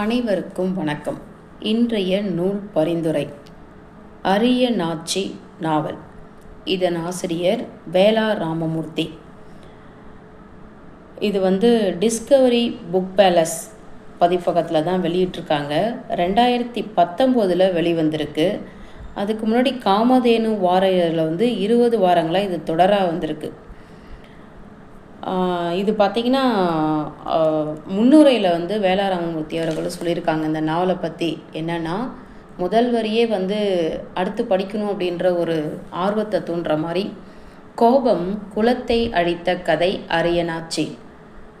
அனைவருக்கும் வணக்கம். இன்றைய நூல் பரிந்துரை அரிய நாச்சி நாவல். இதன் ஆசிரியர் வேளா ராமமூர்த்தி. இது வந்து டிஸ்கவரி புக் பேலஸ் பதிப்பகத்தில் தான் வெளியிட்டிருக்காங்க. ரெண்டாயிரத்தி பத்தொம்போதில் வெளிவந்திருக்கு. அதுக்கு முன்னாடி காமதேனு வார வந்து இருபது வாரங்களாக இது தொடராக வந்திருக்கு. இது பார்த்திங்கன்னா முன்னுரையில் வந்து வேளாராமமூர்த்தி அவர்களும் சொல்லியிருக்காங்க இந்த நாவலை பற்றி என்னென்னா முதல் வரியே வந்து அடுத்து படிக்கணும் அப்படின்ற ஒரு ஆர்வத்தை தூண்டுற மாதிரி கோபம் குலத்தை அழித்த கதை அரியனாச்சி.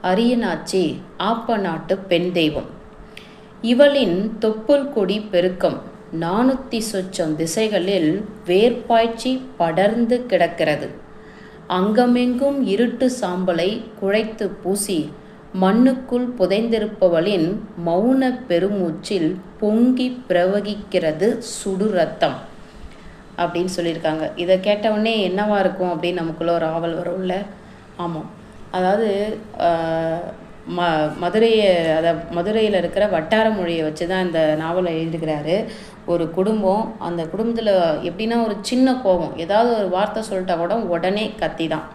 அரியனாச்சி ஆப்ப நாட்டு பெண் தெய்வம். இவளின் தொப்புள் கொடி பெருக்கம் நானூற்றி சொச்சம் திசைகளில் வேர்பாய்ச்சி படர்ந்து கிடக்கிறது. அங்கமெங்கும் இருட்டு சாம்பலை குழைத்து பூசி மண்ணுக்குள் புதைந்திருப்பவளின் மௌன பெருமூச்சில் பொங்கி பிரவகிக்கிறது சுடு ரத்தம். அப்படின்னு சொல்லியிருக்காங்க. இதை கேட்டவுடனே என்னவா இருக்கும் அப்படின்னு நமக்குள்ள ஒரு ஆவல் வரும்ல. ஆமாம். அதாவது ம மதுரையை அதை மதுரையில் இருக்கிற வட்டார மொழியை வச்சு தான் இந்த நாவலை எழுதியிருக்கிறாரு ஒரு குடும்பம் அந்த குடும்பத்தில் எப்படின்னா ஒரு சின்ன கோபம். ஏதாவது ஒரு வார்த்தை சொல்லிட்டா கூட உடனே கத்தி தான்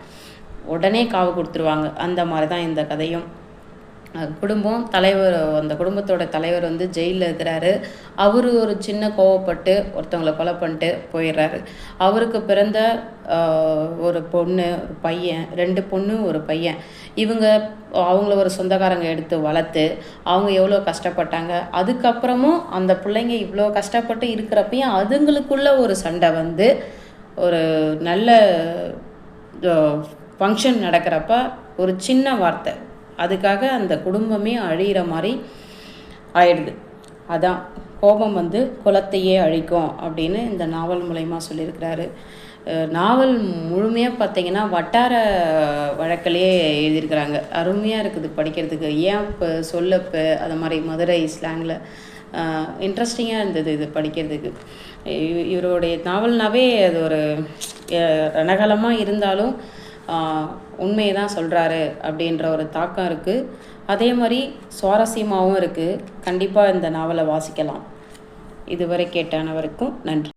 உடனே காவு கொடுத்துருவாங்க. அந்த மாதிரி தான் இந்த கதையும். குடும்பம் தலைவர் அந்த குடும்பத்தோட தலைவர் வந்து ஜெயிலில் இருக்கிறாரு. அவர் ஒரு சின்ன கோவப்பட்டு ஒருத்தவங்களை கொலை பண்ணிட்டு போயிடுறாரு. அவருக்கு பிறந்த ஒரு பொண்ணு ஒரு பையன் ரெண்டு பொண்ணு ஒரு பையன். இவங்க அவங்கள ஒரு சொந்தக்காரங்க எடுத்து வளர்த்து அவங்க எவ்வளோ கஷ்டப்பட்டாங்க. அதுக்கப்புறமும் அந்த பிள்ளைங்க இவ்வளோ கஷ்டப்பட்டு இருக்கிறப்பையும் அதுங்களுக்குள்ள ஒரு சண்டை வந்து ஒரு நல்ல ஃபங்க்ஷன் நடக்கிறப்ப ஒரு சின்ன வார்த்தை. அதுக்காக அந்த குடும்பமே அழிகிற மாதிரி ஆயிடுது. அதான் கோபம் வந்து குலத்தையே அழிக்கும் அப்படின்னு இந்த நாவல் மூலயமா சொல்லியிருக்கிறாரு. நாவல் முழுமையாக பார்த்தீங்கன்னா வட்டார வழக்கிலேயே எழுதியிருக்கிறாங்க. அருமையாக இருக்குது படிக்கிறதுக்கு. ஏன் இப்போ சொல்லப்பு அது மாதிரி மதுரை ஸ்லாங்கில் இன்ட்ரெஸ்டிங்காக இருந்தது இது படிக்கிறதுக்கு. இவருடைய நாவல்னாவே அது ஒரு அஹ், ரணகலமாக இருந்தாலும் உண்மையை தான் சொல்கிறாரு அப்படின்ற ஒரு தாக்கம் இருக்குது அதே மாதிரி சுவாரஸ்யமாகவும் இருக்குது கண்டிப்பாக இந்த நாவலை வாசிக்கலாம். இதுவரை கேட்ட அனைவருக்கும் நன்றி.